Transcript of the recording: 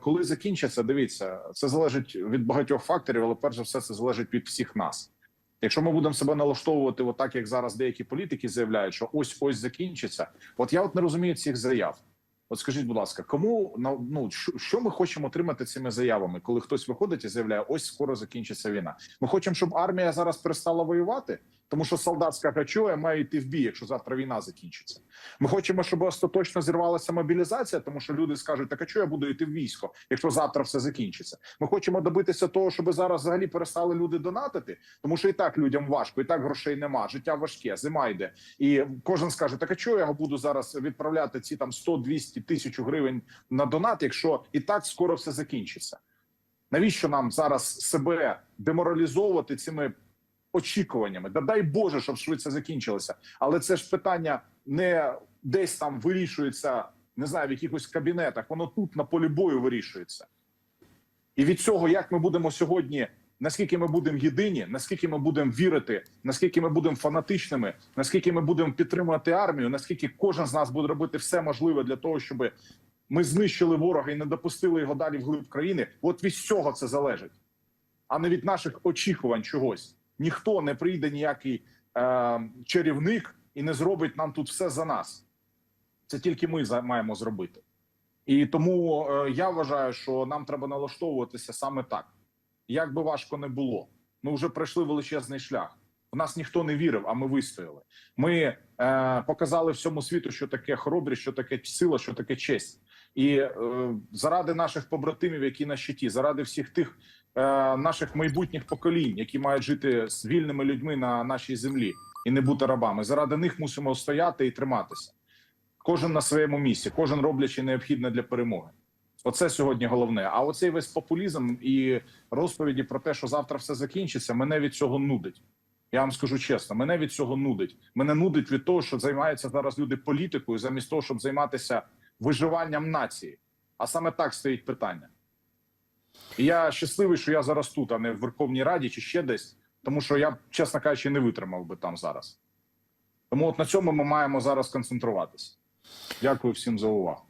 коли закінчиться, дивіться, це залежить від багатьох факторів, але перш за все, це залежить від всіх нас. Якщо ми будемо себе налаштовувати, отак як зараз деякі політики заявляють, що ось ось закінчиться. От я от не розумію цих заяв. От скажіть, будь ласка, кому ну що ми хочемо отримати цими заявами, коли хтось виходить і заявляє, ось скоро закінчиться війна. Ми хочемо, щоб армія зараз перестала воювати, тому що солдат скаже, що я маю йти в бій, якщо завтра війна закінчиться. Ми хочемо, щоб остаточно зірвалася мобілізація, тому що люди скажуть, так а чого я буду йти в військо, якщо завтра все закінчиться. Ми хочемо добитися того, щоб зараз взагалі перестали люди донатити, тому що і так людям важко, і так грошей нема. Життя важке, зима йде, і кожен скаже, так а чого я буду зараз відправляти ці там 100, 200 тисяч гривень на донат, якщо і так скоро все закінчиться. Навіщо нам зараз себе деморалізовувати цими очікуваннями? Да дай Боже, щоб швидше закінчилося. Але це ж питання не десь там вирішується, не знаю, в якихось кабінетах. Воно тут на полі бою вирішується. І від цього, як ми будемо сьогодні, наскільки ми будемо єдині, наскільки ми будемо вірити, наскільки ми будемо фанатичними, наскільки ми будемо підтримувати армію, наскільки кожен з нас буде робити все можливе для того, щоб ми знищили ворога і не допустили його далі вглиб країни. От від цього це залежить, а не від наших очікувань чогось. Ніхто не прийде ніякий е, чарівник і не зробить нам тут все за нас. Це тільки ми маємо зробити. І тому е, я вважаю, що нам треба налаштовуватися саме так. Як би важко не було, ми вже пройшли величезний шлях. В нас ніхто не вірив, а ми вистояли. Ми е, показали всьому світу, що таке хоробрість, що таке сила, що таке честь. І е, заради наших побратимів, які на щиті, заради всіх тих наших майбутніх поколінь, які мають жити з вільними людьми на нашій землі і не бути рабами. Заради них мусимо стояти і триматися. Кожен на своєму місці, кожен роблячи необхідне для перемоги. Оце сьогодні головне. А оцей весь популізм і розповіді про те, що завтра все закінчиться, мене від цього нудить. Я вам скажу чесно, мене від цього нудить. Мене нудить від того, що займаються зараз люди політикою, замість того, щоб займатися виживанням нації. А саме так стоїть питання. І я щасливий, що я зараз тут, а не в Верховній Раді чи ще десь, тому що я, чесно кажучи, не витримав би там зараз. Тому от на цьому ми маємо зараз концентруватися. Дякую всім за увагу.